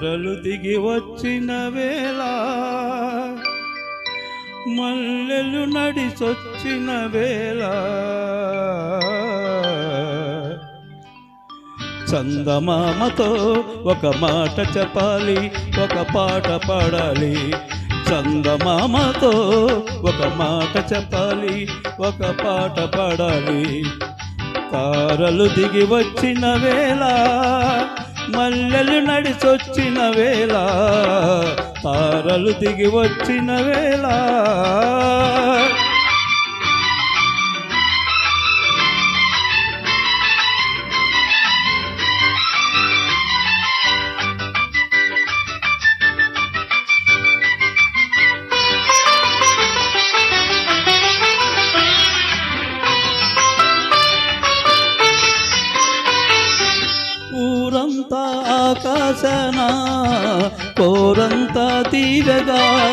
తారలు దిగి వచ్చిన వేళ మల్లెలు నడిసొచ్చిన వేళ. చందమామతో ఒక మాట చెప్పాలి ఒక పాట పాడాలి. చందమామతో ఒక మాట చెప్పాలి ఒక పాట పాడాలి. తారలు దిగి వచ్చిన వేళ మల్లెలు నడిచొచ్చిన వేళ తారలు దిగి వచ్చిన వేళ. కోరంత ఆకాశన కోరంత తీరగా.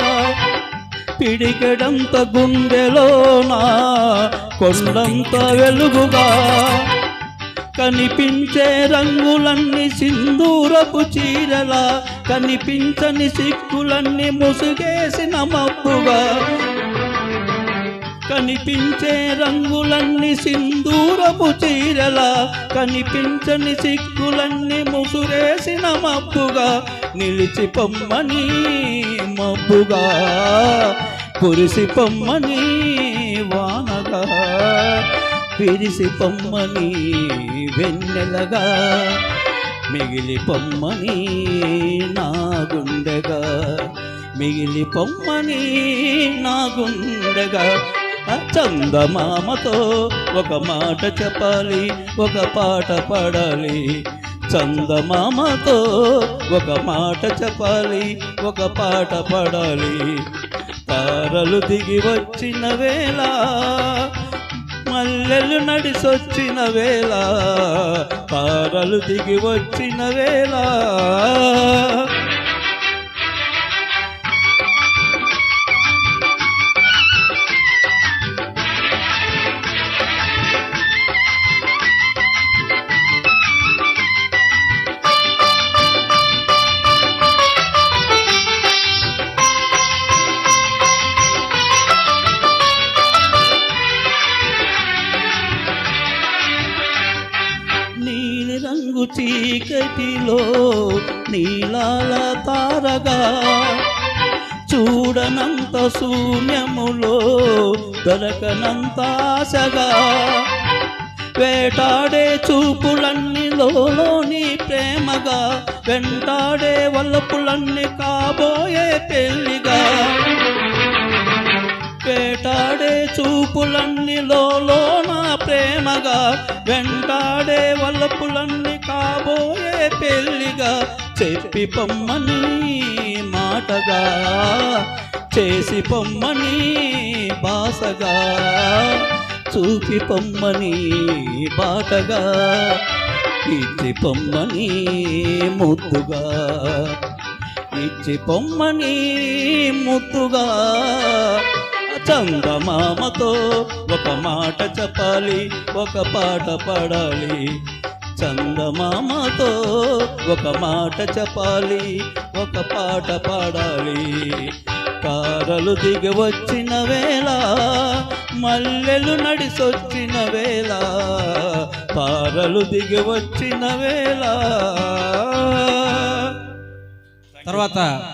పిడికెడంత గుండెలోన? కొండంత వెలుగుగా. కనిపించే రంగులన్నీ సింధూరపు చీరలా. కనిపించని సిక్కులన్నీ ముసుగేసిన మబ్బుగా. కనిపించే రంగులన్నీ సింధూరపు చీరలా. కనిపించని సిక్కులన్నీ ముసురేసిన మబ్బుగా నిలిచి పొమ్మని మబ్బుగా కురిసి పొమ్మని వానగా పిరిసి పొమ్మని వెన్నెలగా మిగిలి పొమ్మని నా గుండెగా మిగిలి పొమ్మని నా గుండెగా. ఆ చందమామతో ఒక మాట చెప్పాలి ఒక పాట పాడాలి చందమామతో ఒక మాట చెప్పాలి ఒక పాట పాడాలి. తారలు దిగి వచ్చిన వేళ మల్లెలు నడిసొచ్చిన వేళ తారలు దిగి వచ్చిన వేళ చీకటిలో నీలాల తారగా చూడనంత శూన్యములో దొరకనంత ఆశగా వేటాడే చూపులన్నీ లోని ప్రేమగా వెంటాడే వల్లపులన్నీ కాబోయే పెళ్ళిగా వేటాడే చూపులన్నీలో ప్రేమగా వెంటాడే వల్లపులన్నీ కాబోయే పెళ్ళిగా చెప్పి పొమ్మని మాటగా చేసి పొమ్మని బాసగా చూపి పొమ్మని బాటగా ఇచ్చి పొమ్మని ముద్దుగా ఇచ్చి పొమ్మని ముద్దుగా చందమామతో ఒక మాట చెప్పాలి ఒక పాట పాడాలి. చందమామతో ఒక మాట చెప్పాలి ఒక పాట పాడాలి. కారలు దిగి వచ్చిన వేళ మల్లెలు నడిసొచ్చిన వేళ తారలు దిగి వచ్చిన వేళ. తర్వాత